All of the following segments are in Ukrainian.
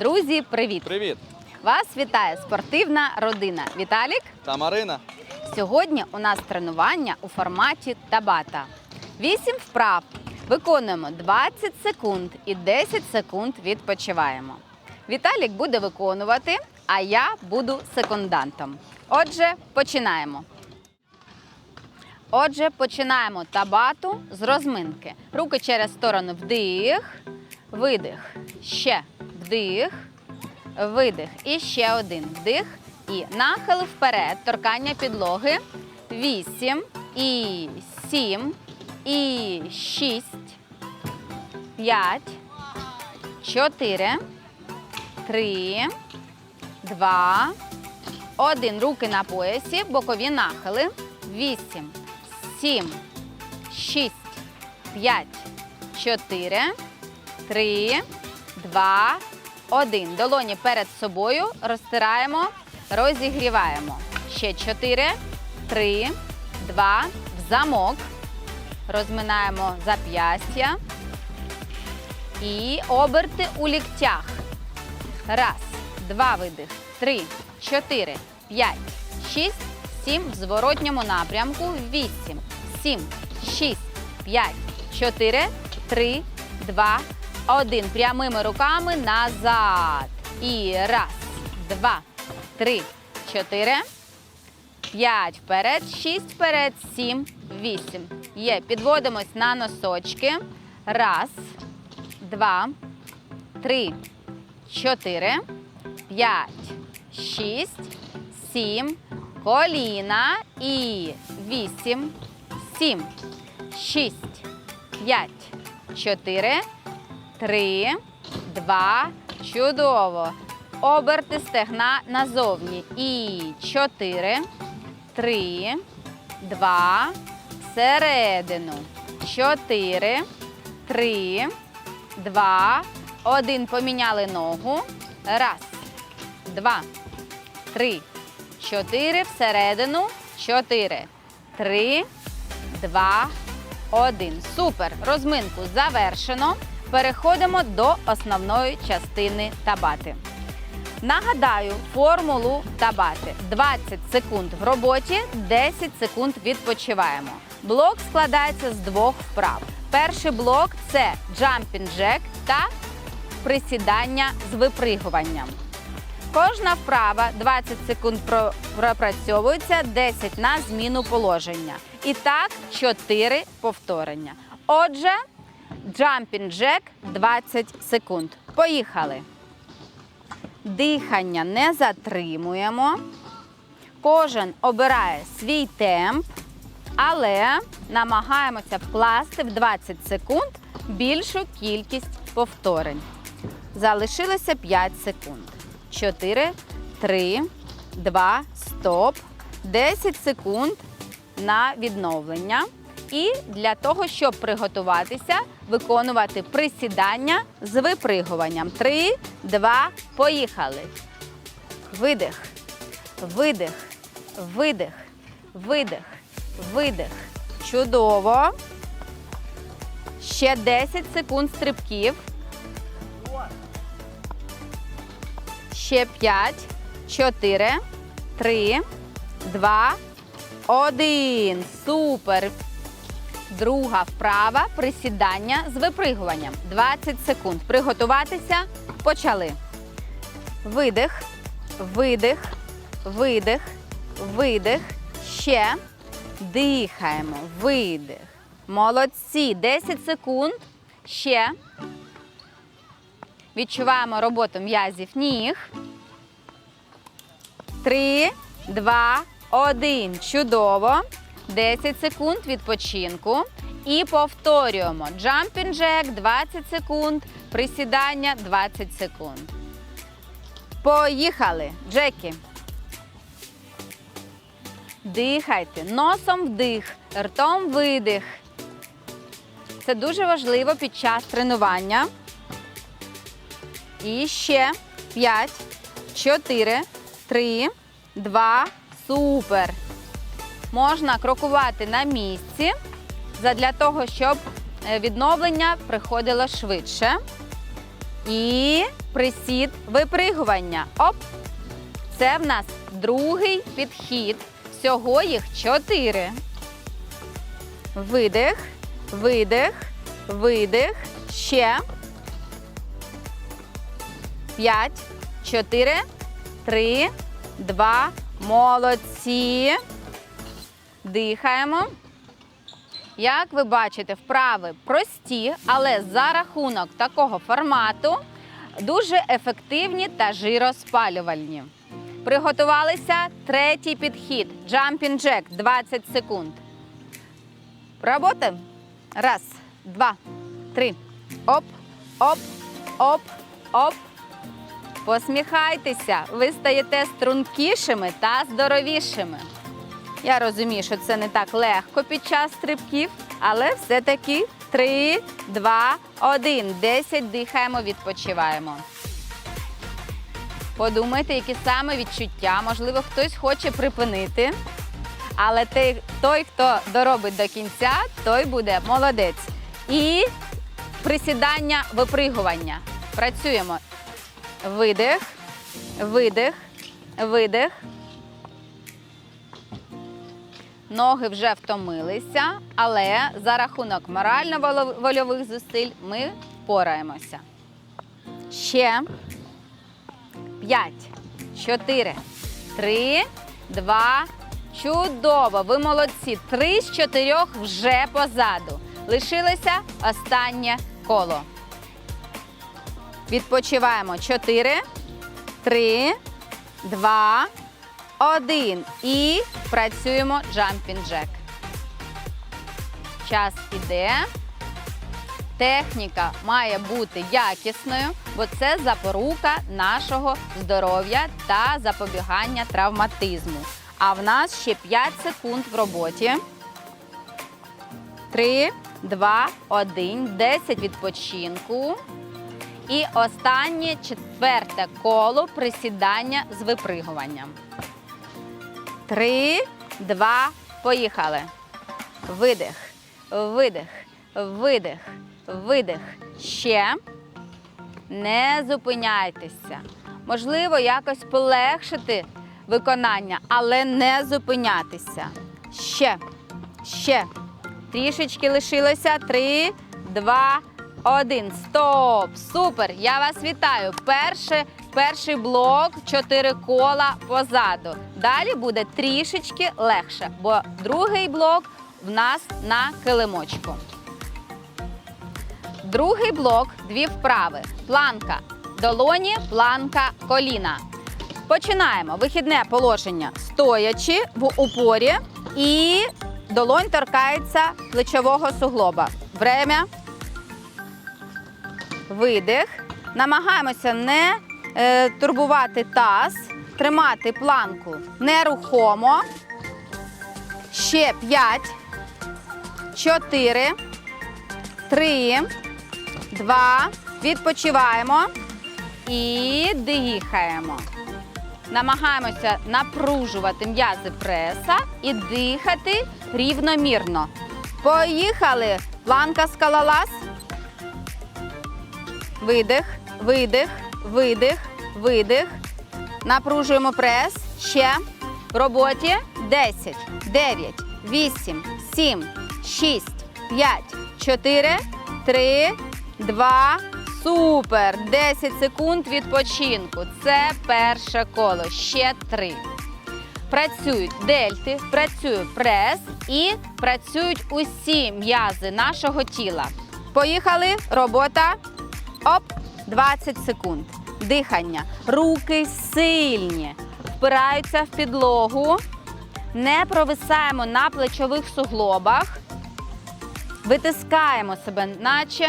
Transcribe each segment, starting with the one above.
Друзі, привіт! Привіт! Вас вітає спортивна родина. Віталік. Та Марина. Сьогодні у нас тренування у форматі табата. Вісім вправ. Виконуємо 20 секунд і 10 секунд відпочиваємо. Віталік буде виконувати, а я буду секундантом. Отже, починаємо. Отже, починаємо табату з розминки. Руки через сторону вдих, видих, ще вдих, видих. І ще один. Вдих. І нахил вперед, торкання підлоги. Вісім, і сім, і шість, п'ять, чотири, три, два, один. Руки на поясі, бокові нахили. Вісім, сім, шість, п'ять, чотири, три, два, один. Долоні перед собою. Розтираємо, розігріваємо. Ще чотири, три, два, в замок. Розминаємо зап'ястя. І оберти у ліктях. Раз, два видих, три, чотири, п'ять, шість, сім. В зворотньому напрямку. Вісім, сім, шість, п'ять, чотири, три, два, один. Прямими руками назад. І раз, два, три, чотири, п'ять вперед, шість вперед, сім, вісім. Є. Підводимось на носочки. Раз, два, три, чотири, п'ять, шість, сім, коліна і вісім, сім, шість, п'ять, чотири, три, два, чудово. Оберти стегна назовні. І чотири, три, два, всередину. Чотири, три, два, один. Поміняли ногу. Раз, два, три, чотири. Всередину. Чотири, три, два, один. Супер. Розминку завершено. Переходимо до основної частини табати. Нагадаю формулу табати. 20 секунд в роботі, 10 секунд відпочиваємо. Блок складається з двох вправ. Перший блок це jumping jack та присідання з випригуванням. Кожна вправа 20 секунд пропрацьовується, 10 на зміну положення. І так 4 повторення. Отже, jumping jack 20 секунд. Поїхали. Дихання не затримуємо. Кожен обирає свій темп, але намагаємося вкласти в 20 секунд більшу кількість повторень. Залишилося 5 секунд. 4, 3, 2, стоп. 10 секунд на відновлення. І для того, щоб приготуватися, виконувати присідання з випригуванням. 3, 2, поїхали. Видих, видих, видих, видих, видих. Чудово. Ще 10 секунд стрибків. Ще 5, 4, 3, 2, 1. Супер. Друга вправа присідання з випригуванням. 20 секунд. Приготуватися. Почали. Видих, видих, видих, видих. Ще. Дихаємо. Видих. Молодці. 10 секунд. Ще. Відчуваємо роботу м'язів ніг. Три, два, один. Чудово. 10 секунд відпочинку. І повторюємо. Jumping jack 20 секунд. Присідання 20 секунд. Поїхали. Джекі. Дихайте. Носом вдих, ртом видих. Це дуже важливо під час тренування. І ще 5, 4, 3, 2, супер. Можна крокувати на місці задля того, щоб е, відновлення приходило швидше. І присід, випригування. Оп. Це в нас другий підхід. Всього їх чотири. Видих, видих, видих. Ще. П'ять, чотири, три, два. Молодці. Дихаємо. Як ви бачите, вправи прості, але за рахунок такого формату дуже ефективні та жироспалювальні. Приготувалися третій підхід. Jumping Jack 20 секунд. Роботи. Раз, два, три. Оп, оп, оп, оп. Посміхайтеся. Ви стаєте стрункішими та здоровішими. Я розумію, що це не так легко під час стрибків, але все-таки 3, 2, 1. 10 дихаємо, відпочиваємо. Подумайте, які саме відчуття. Можливо, хтось хоче припинити. Але той, хто доробить до кінця, той буде молодець. І присідання, випригування. Працюємо. Видих, видих, видих. Ноги вже втомилися, але за рахунок морально-вольових зусиль ми впораємося. Ще. П'ять, чотири, три, два. Чудово! Ви молодці. Три з чотирьох вже позаду. Лишилося останнє коло. Відпочиваємо. Чотири, три, два, один. І працюємо jack. Час іде. Техніка має бути якісною, бо це запорука нашого здоров'я та запобігання травматизму. А в нас ще 5 секунд в роботі. 3, 2, 1, 10 відпочинку. І останнє четверте коло присідання з випригуванням. Три, два, поїхали. Видих, видих, видих, видих. Ще. Не зупиняйтеся. Можливо, якось полегшити виконання, але не зупинятися. Ще, ще. Трішечки лишилося. Три, два, один. Стоп! Супер! Я вас вітаю. Перший, перший блок, чотири кола позаду. Далі буде трішечки легше, бо другий блок в нас на килимочку. Другий блок дві вправи. Планка долоні, планка коліна. Починаємо. Вихідне положення стоячи в упорі і долонь торкається плечового суглоба. Время. Видих. Намагаємося не турбувати таз, тримати планку нерухомо. Ще 5, 4, 3, 2. Відпочиваємо і дихаємо. Намагаємося напружувати м'язи преса і дихати рівномірно. Поїхали! Планка скалолаз. Видих, видих, видих, видих. Напружуємо прес. Ще. В роботі 10, 9, 8, 7, 6, 5, 4, 3, 2. Супер! 10 секунд відпочинку. Це перше коло. Ще три. Працюють дельти, працює прес і працюють усі м'язи нашого тіла. Поїхали. Робота. Оп, 20 секунд. Дихання. Руки сильні. Впираються в підлогу. Не провисаємо на плечових суглобах. Витискаємо себе, наче.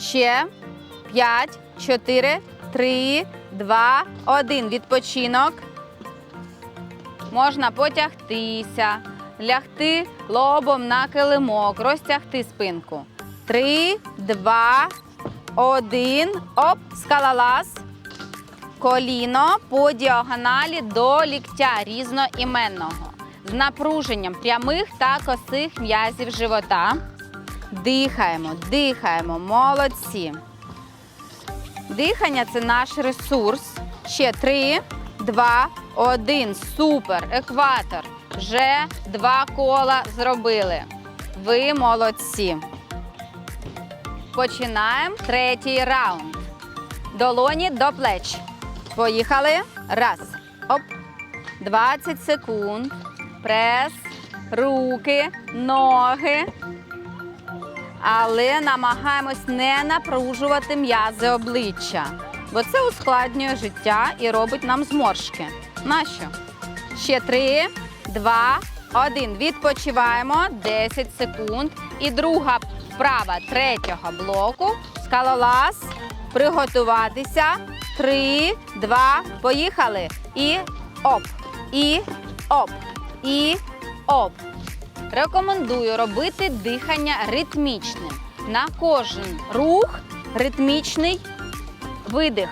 Ще. 5, 4, 3, 2, 1. Відпочинок. Можна потягтися, лягти лобом на килимок, розтягти спинку. Три, два, один. Оп, скалолаз. Коліно по діагоналі до ліктя різноіменного. З напруженням прямих та косих м'язів живота. Дихаємо, дихаємо, молодці. Дихання це наш ресурс. Ще три, два, один. Супер. Екватор. Вже два кола зробили. Ви молодці. Починаємо третій раунд. Долоні до плеч. Поїхали. Раз. Оп. 20 секунд. Прес. Руки, ноги. Але намагаємось не напружувати м'язи обличчя, бо це ускладнює життя і робить нам зморшки. Нащо? Ще три, два, один. Відпочиваємо 10 секунд. І друга вправа третього блоку. Скалолаз. Приготуватися. Три, два, поїхали. І оп. І оп. І оп. Рекомендую робити дихання ритмічним. На кожен рух ритмічний видих.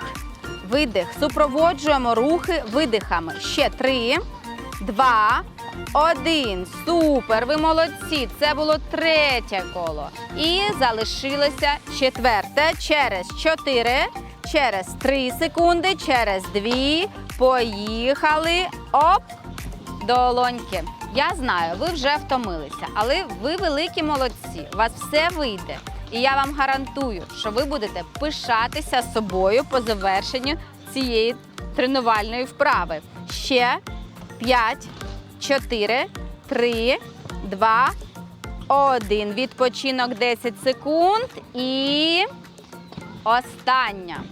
Видих. Супроводжуємо рухи видихами. Ще три, два, один. Супер! Ви молодці! Це було третє коло. І залишилося четверте. Через чотири, через три секунди, через дві. Поїхали. Оп! Долоньки. Я знаю, ви вже втомилися, але ви великі молодці. У вас все вийде. І я вам гарантую, що ви будете пишатися собою по завершенню цієї тренувальної вправи. Ще 5, 4, 3, 2, 1. Відпочинок 10 секунд. І остання.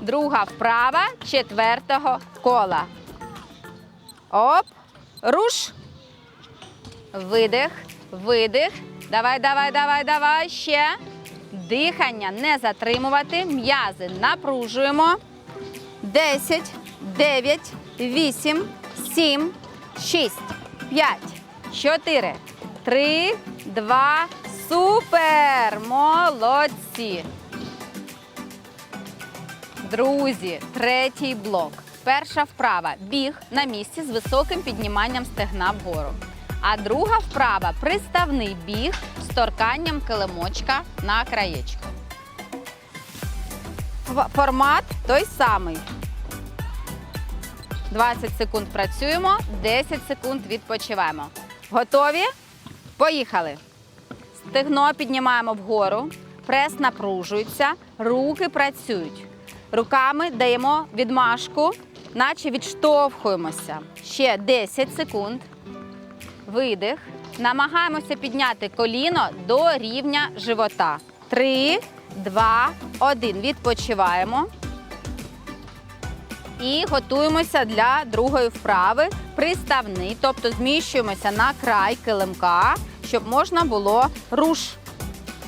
Друга вправа четвертого кола. Оп. Руш. Видих, видих. Давай, давай, давай, давай. Ще. Дихання не затримувати. М'язи напружуємо. 10, 9, 8, 7, 6, 5, 4, 3, 2. Супер! Молодці! Друзі, третій блок. Перша вправа біг на місці з високим підніманням стегна вгору. А друга вправа приставний біг з торканням килимочка на краєчку. Формат той самий. 20 секунд працюємо, 10 секунд відпочиваємо. Готові? Поїхали. Стегно піднімаємо вгору, прес напружується, руки працюють. Руками даємо відмашку, наче відштовхуємося. Ще 10 секунд. Видих. Намагаємося підняти коліно до рівня живота. 3, 2, 1. Відпочиваємо. І готуємося для другої вправи. Приставний, тобто зміщуємося на край килимка, щоб можна було руш.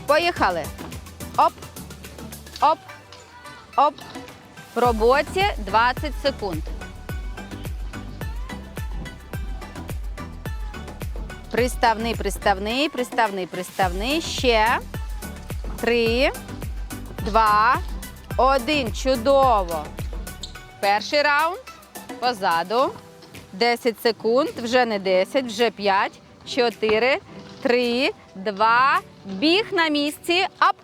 Поїхали. Оп, оп, оп. В роботі 20 секунд. Приставний, приставний, приставний, приставний. Ще. Три, два, один. Чудово. Перший раунд позаду. 10 секунд, вже не 10, вже 5, 4, 3, 2, біг на місці. Ап.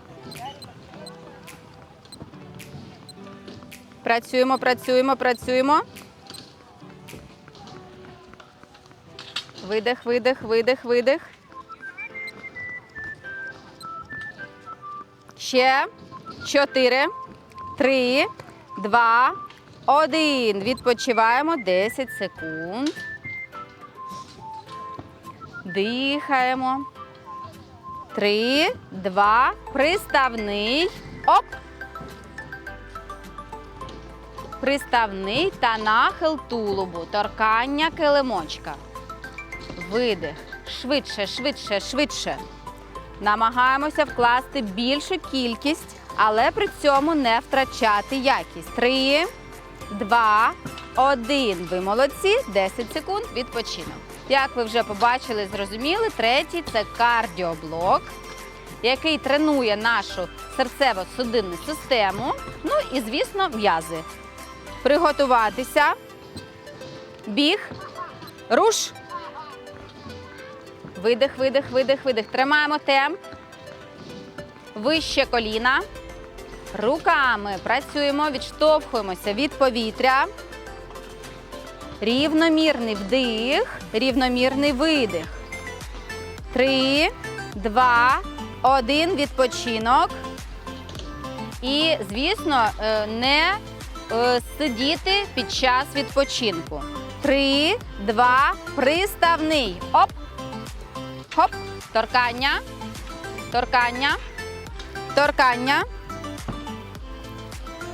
Працюємо, працюємо, працюємо. Видих, видих, видих, видих. Ще. Чотири, три, два, один. Відпочиваємо 10 секунд. Дихаємо. Три, два, приставний. Оп. Приставний та нахил тулубу. Торкання килимочка. Видих. Швидше, швидше, швидше. Намагаємося вкласти більшу кількість, але при цьому не втрачати якість. Три, два, один. Ви молодці. 10 секунд відпочинок. Як ви вже побачили, зрозуміли, третій це кардіоблок, який тренує нашу серцево-судинну систему. Ну і, звісно, м'язи. Приготуватися. Біг. Руш. Видих, видих, видих, видих. Тримаємо темп. вище коліна. Руками працюємо, відштовхуємося від повітря. Рівномірний вдих, рівномірний видих. Три, два, один. Відпочинок. І, звісно, е, не е, сидіти під час відпочинку. Три, два, приставний. Оп. Хоп. Торкання. Торкання. Торкання.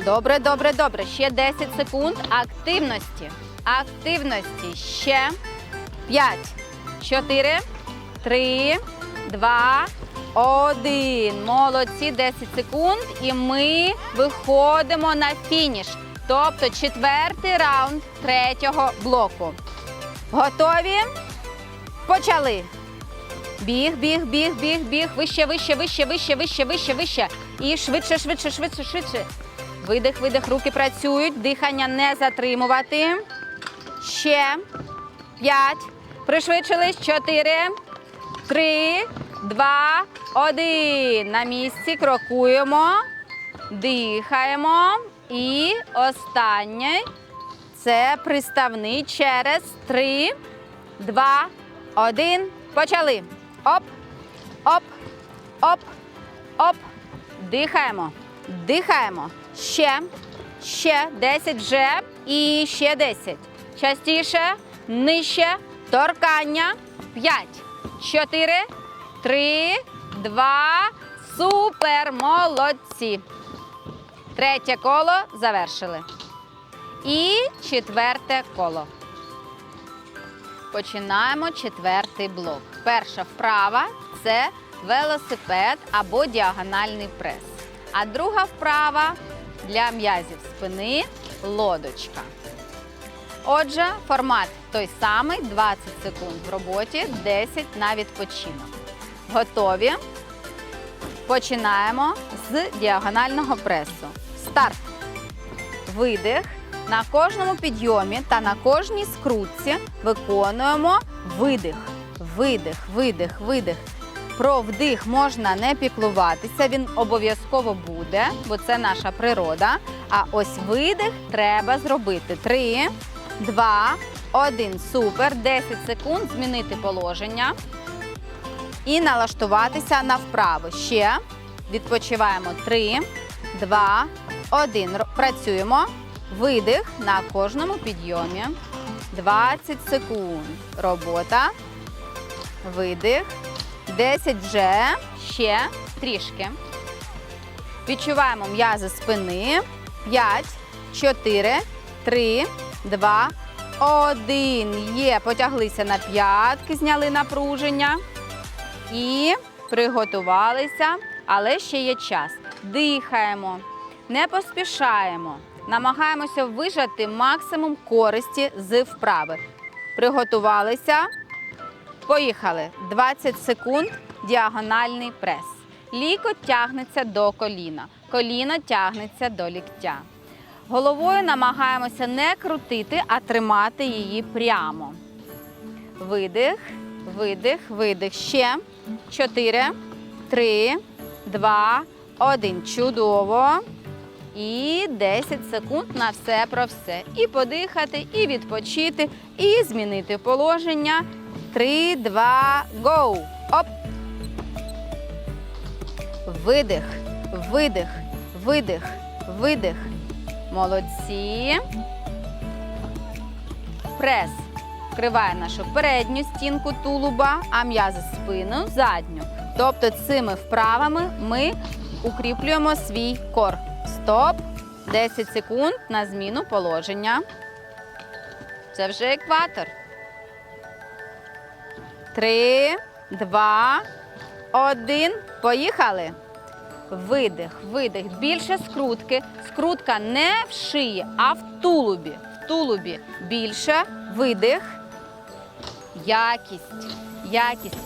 Добре, добре, добре. Ще 10 секунд активності. Активності. Ще 5, 4, 3, 2, 1. Молодці, 10 секунд. І ми виходимо на фініш. Тобто четвертий раунд третього блоку. Готові? Почали. Біг, біг, біг, біг, біг. Вище, вище, вище, вище, вище, вище, вище. І швидше, швидше, швидше, швидше. Видих, видих, руки працюють. Дихання не затримувати. Ще. П'ять. Пришвидшились. Чотири. Три, два, один. На місці крокуємо. Дихаємо. І останній. Це приставний через три, два, один. Почали. Оп, оп, оп, оп. Дихаємо. Дихаємо. Ще. Ще 10 вже. І ще 10. Частіше. Нижче. Торкання. 5, 4, 3, 2. Супер. Молодці. Третє коло завершили. І четверте коло. Починаємо четвертий блок. Перша вправа це велосипед або діагональний прес. А друга вправа для м'язів спини лодочка. Отже, формат той самий: 20 секунд в роботі, 10 на відпочинок. Готові? Починаємо з діагонального пресу. Старт. Видих. На кожному підйомі та на кожній скрутці виконуємо видих. Видих, видих, видих. Про вдих можна не піклуватися, він обов'язково буде, бо це наша природа. А ось видих треба зробити. Три, два, один. Супер. 10 секунд. Змінити положення. І налаштуватися на вправо. Ще відпочиваємо. Три, два, один. Працюємо. Видих на кожному підйомі. 20 секунд. Робота. Видих. 10 вже. Ще трішки. Відчуваємо м'язи спини. 5, 4, 3, 2, 1. Є. Потяглися на п'ятки, зняли напруження. І приготувалися, але ще є час. Дихаємо, не поспішаємо. Намагаємося вижати максимум користі з вправи. Приготувалися. Поїхали. 20 секунд. Діагональний прес. Лікоть тягнеться до коліна. Коліно тягнеться до ліктя. Головою намагаємося не крутити, а тримати її прямо. Видих, видих, видих. Ще. Чотири, три, два, один. Чудово. І 10 секунд на все про все. І подихати, і відпочити, і змінити положення. Три, два, гоу. Оп. Видих, видих, видих, видих. Молодці. Прес вкриває нашу передню стінку тулуба, а м'язи спину задню. Тобто цими вправами ми укріплюємо свій кор. Стоп. 10 секунд на зміну положення. Це вже екватор. Три, два, один. Поїхали. Видих, видих. Більше скрутки. Скрутка не в шиї, а в тулубі. В тулубі більше. Видих. Якість. Якість.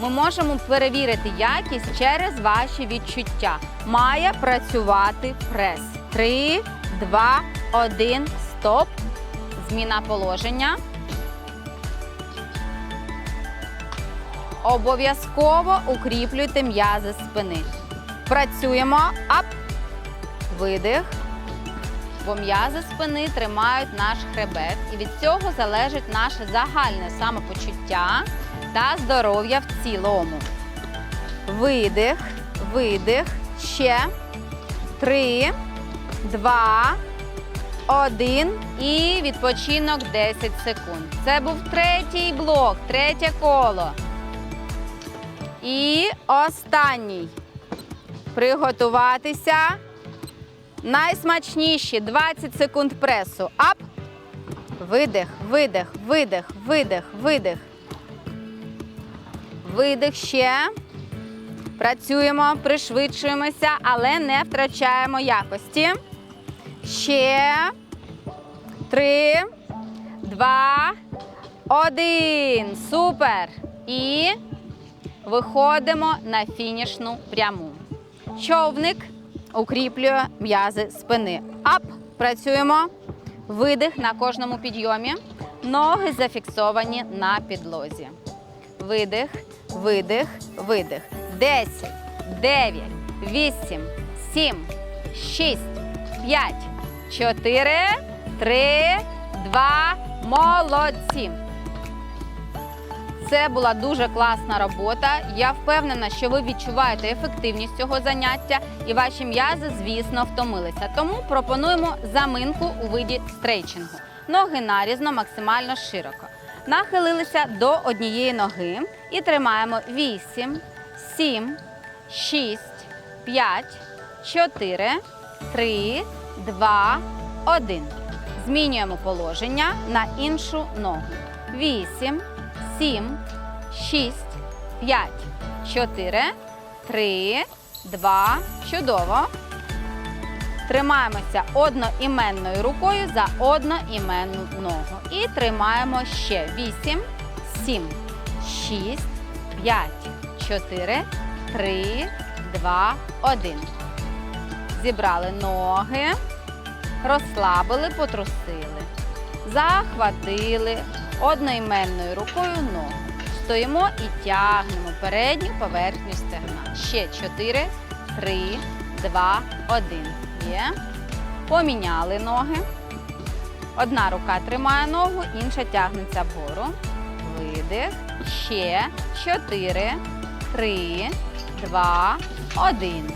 Ми можемо перевірити якість через ваші відчуття. Має працювати прес. Три, два, один. Стоп. Зміна положення. Обов'язково укріплюйте м'язи спини. Працюємо. Ап. Видих. Бо м'язи спини тримають наш хребет, і від цього залежить наше загальне самопочуття та здоров'я в цілому. Видих, видих. Ще. Три, два, один. І відпочинок 10 секунд. Це був третій блок, третє коло. І останній. Приготуватися. Найсмачніші 20 секунд пресу. Ап. Видих, видих, видих, видих, видих. Видих ще. Працюємо, пришвидшуємося, але не втрачаємо якості. Ще. Три, два, один. Супер. І виходимо на фінішну пряму. Човник укріплює м'язи спини. Ап. Працюємо. Видих на кожному підйомі. Ноги зафіксовані на підлозі. Видих, видих, видих. 10, 9, 8, 7, 6, 5, 4, 3, 2. Молодці. Це була дуже класна робота. Я впевнена, що ви відчуваєте ефективність цього заняття і ваші м'язи, звісно, втомилися. Тому пропонуємо заминку у виді стрейчингу. Ноги нарізно, максимально широко. Нахилилися до однієї ноги і тримаємо 8, 7, 6, 5, 4, 3, 2, 1. Змінюємо положення на іншу ногу. 8, 7, 6, 5, 4, 3, 2. Чудово. Тримаємося одноіменною рукою за одноіменну ногу. І тримаємо ще 8, 7, 6, 5, 4, 3, 2, 1. Зібрали ноги, розслабили, потрусили. Захватили одноіменною рукою ногу. Стоїмо і тягнемо передню поверхню стегна. Ще 4, 3, 2, 1. Є. Поміняли ноги. Одна рука тримає ногу, інша тягнеться вгору. Видих. Ще 4, 3, 2, 1.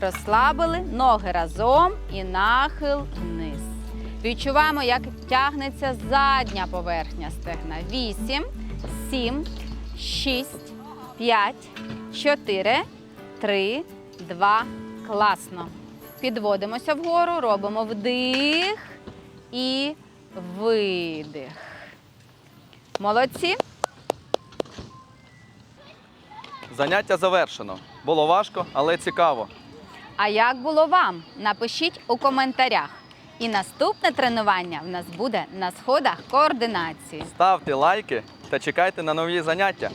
Розслабили ноги разом і нахил вниз. Відчуваємо, як тягнеться задня поверхня стегна. 8, 7, 6, 5, 4, 3, 2. Класно. Підводимося вгору, робимо вдих і видих. Молодці. Заняття завершено. Було важко, але цікаво. А як було вам? Напишіть у коментарях. І наступне тренування в нас буде на сходах координації. Ставте лайки та чекайте на нові заняття.